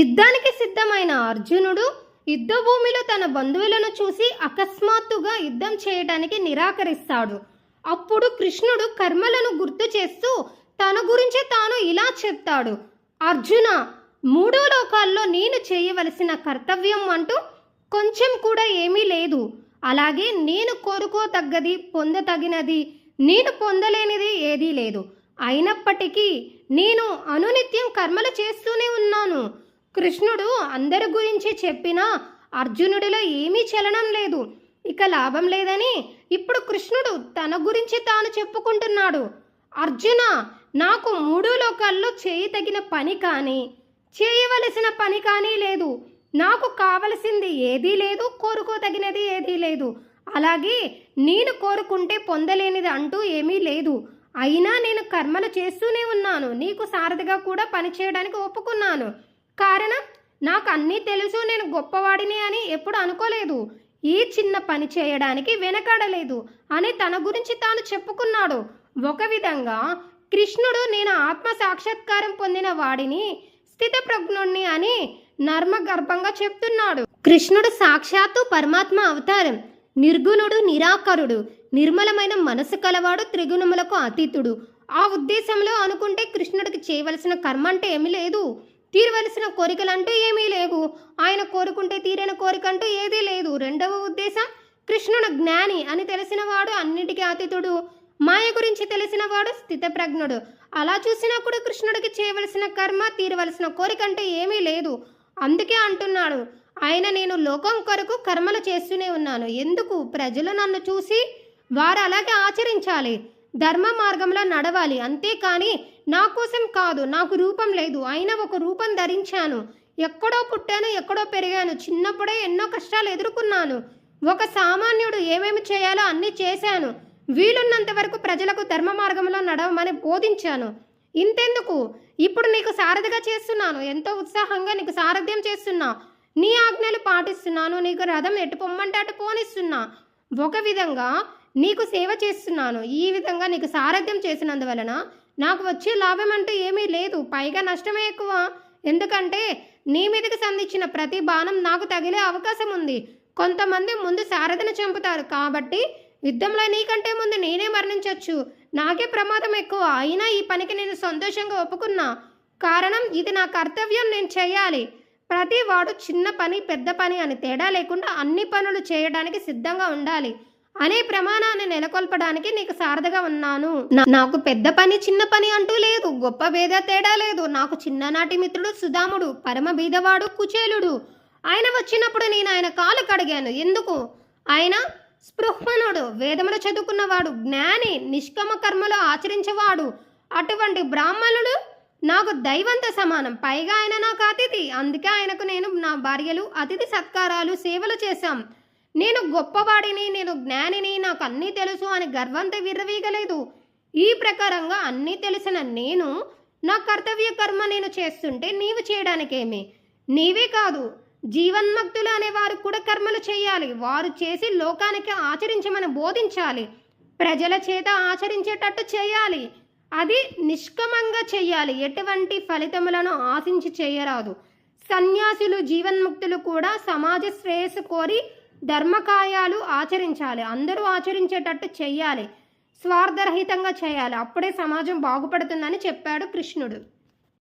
యుద్ధానికి సిద్ధమైన అర్జునుడు యుద్ధ భూమిలో తన బంధువులను చూసి అకస్మాత్తుగా యుద్ధం చేయడానికి నిరాకరిస్తాడు. అప్పుడు కృష్ణుడు కర్మలను గుర్తు చేస్తూ తన గురించి తాను ఇలా చెప్తాడు. అర్జున మూడో లోకాల్లో నేను చేయవలసిన కర్తవ్యం అంటూ కొంచెం కూడా ఏమీ లేదు. అలాగే నేను కోరుకోతగ్గది పొందతగినది నేను పొందలేనిది ఏదీ లేదు. అయినప్పటికీ నేను అనునిత్యం కర్మలు చేస్తూనే ఉన్నాను. కృష్ణుడు అందరి గురించి చెప్పినా అర్జునుడిలో ఏమీ చలనం లేదు. ఇక లాభం లేదని ఇప్పుడు కృష్ణుడు తన గురించి తాను చెప్పుకుంటున్నాడు. అర్జున నాకు మూడు లోకాల్లో చేయి తగిన పని కానీ చేయవలసిన పని కానీ లేదు. నాకు కావలసింది ఏదీ లేదు కోరుకోదగినది ఏదీ లేదు. అలాగే నేను కోరుకుంటే పొందలేనిది అంటూ ఏమీ లేదు. అయినా నేను కర్మలు చేస్తూనే ఉన్నాను. నీకు సారథిగా కూడా పనిచేయడానికి ఒప్పుకున్నాను. కారణం? నాకు అన్నీ తెలుసు నేను గొప్పవాడిని అని ఎప్పుడు అనుకోలేదు. ఈ చిన్న పని చేయడానికి వెనకాడలేదు అని తన గురించి తాను చెప్పుకున్నాడు. ఒక విధంగా కృష్ణుడు నేను ఆత్మ సాక్షాత్కారం పొందిన వాడిని స్థితప్రజ్ఞుణ్ణి అని నర్మగర్భంగా చెప్తున్నాడు. కృష్ణుడు సాక్షాత్తు పరమాత్మ అవతారం. నిర్గుణుడు నిరాకరుడు నిర్మలమైన మనసు కలవాడు త్రిగుణములకు అతీతుడు. ఆ ఉద్దేశంలో అనుకుంటే కృష్ణుడికి చేయవలసిన కర్మ అంటే ఏమీ లేదు. తీరవలసిన కోరికలంటూ ఏమీ లేవు. ఆయన కోరుకుంటే తీరని కోరిక అంటూ ఏదీ లేదు. రెండవ ఉద్దేశం కృష్ణుడు జ్ఞాని అని తెలిసినవాడు అన్నిటికీ అతిథుడు మాయ గురించి తెలిసినవాడు స్థితప్రజ్ఞుడు. అలా చూసినప్పుడు కృష్ణుడికి చేయవలసిన కర్మ తీరవలసిన కోరిక అంటే ఏమీ లేదు. అందుకే అంటున్నాడు ఆయన నేను లోకం కొరకు కర్మలు చేస్తూనే ఉన్నాను. ఎందుకు? ప్రజలు నన్ను చూసి వారు అలాగే ఆచరించాలి. ధర్మ మార్గంలో నడవాలి. అంతేకాని నా కోసం కాదు నాకు రూపం లేదు. అయినా ఒక రూపం ధరించాను. ఎక్కడో పుట్టాను ఎక్కడో పెరిగాను. చిన్నప్పుడే ఎన్నో కష్టాలు ఎదుర్కొన్నాను. ఒక సామాన్యుడు ఏమేమి చేయాలో అన్నీ చేశాను. వీలున్నంత వరకు ప్రజలకు ధర్మ మార్గంలో నడవమని బోధించాను. ఇంతెందుకు? ఇప్పుడు నీకు సారథిగా చేస్తున్నాను. ఎంతో ఉత్సాహంగా నీకు సారథ్యం చేస్తున్నా. నీ ఆజ్ఞలు పాటిస్తున్నాను. నీకు రథం ఎటు పొమ్మంటే అటు పోనిస్తున్నా. ఒక విధంగా నీకు సేవ చేస్తున్నాను. ఈ విధంగా నీకు సారథ్యం చేసినందువలన నాకు వచ్చే లాభం అంటూ ఏమీ లేదు. పైగా నష్టమే ఎక్కువ. ఎందుకంటే నీ మీదకి సంధించిన ప్రతి బాణం నాకు తగిలే అవకాశం ఉంది. కొంతమంది ముందు సారథిని చంపుతారు. కాబట్టి యుద్ధంలో నీకంటే ముందు నేనే మరణించవచ్చు నాకే ప్రమాదం ఎక్కువ. అయినా ఈ పనికి నేను సంతోషంగా ఒప్పుకున్నా. కారణం ఇది నా కర్తవ్యం. నేను చేయాలి. ప్రతి వాడు చిన్న పని పెద్ద పని అని తేడా లేకుండా అన్ని పనులు చేయడానికి సిద్ధంగా ఉండాలి. అనే ప్రమాణాన్ని నెలకొల్పడానికి నీకు సారథగా ఉన్నాను. నా- నాకు పెద్ద పని చిన్న పని అంటూ లేదు. గొప్ప భేద తేడా లేదు. నాకు చిన్ననాటి మిత్రుడు సుధాముడు పరమ బీదవాడు కుచేలుడు. ఆయన వచ్చినప్పుడు నేను ఆయన కాలు కడిగాను. ఎందుకు? ఆయన స్పృహ్మణుడు వేదములు చదువుకున్నవాడు జ్ఞాని నిష్కమ కర్మలు ఆచరించేవాడు. అటువంటి బ్రాహ్మణుడు నాకు దైవంత సమానం. పైగా ఆయన నాకు అతిథి. అందుకే ఆయనకు నేను నా భార్యలు అతిథి సత్కారాలు సేవలు చేశాం. నేను గొప్పవాడిని నేను జ్ఞానిని నాకు అన్నీ తెలుసు అని గర్వంతో విర్రవీగలేదు. ఈ ప్రకారంగా అన్నీ తెలిసిన నేను నా కర్తవ్య కర్మ నేను చేస్తుంటే నీవు చేయడానికేమి? నీవే కాదు జీవన్మక్తులు అనే వారు కూడా కర్మలు చేయాలి. వారు చేసి లోకానికి ఆచరించమని బోధించాలి. ప్రజల చేత ఆచరించేటట్టు చేయాలి. అది నిష్కమంగా చేయాలి. ఎటువంటి ఫలితములను ఆశించి చేయరాదు. సన్యాసులు జీవన్ముక్తులు కూడా సమాజ శ్రేయస్సు కోరి ధర్మకాయాలు ఆచరించాలి. అందరూ ఆచరించేటట్టు చేయాలి స్వార్థరహితంగా చేయాలి. అప్పుడే సమాజం బాగుపడుతుందని చెప్పాడు కృష్ణుడు.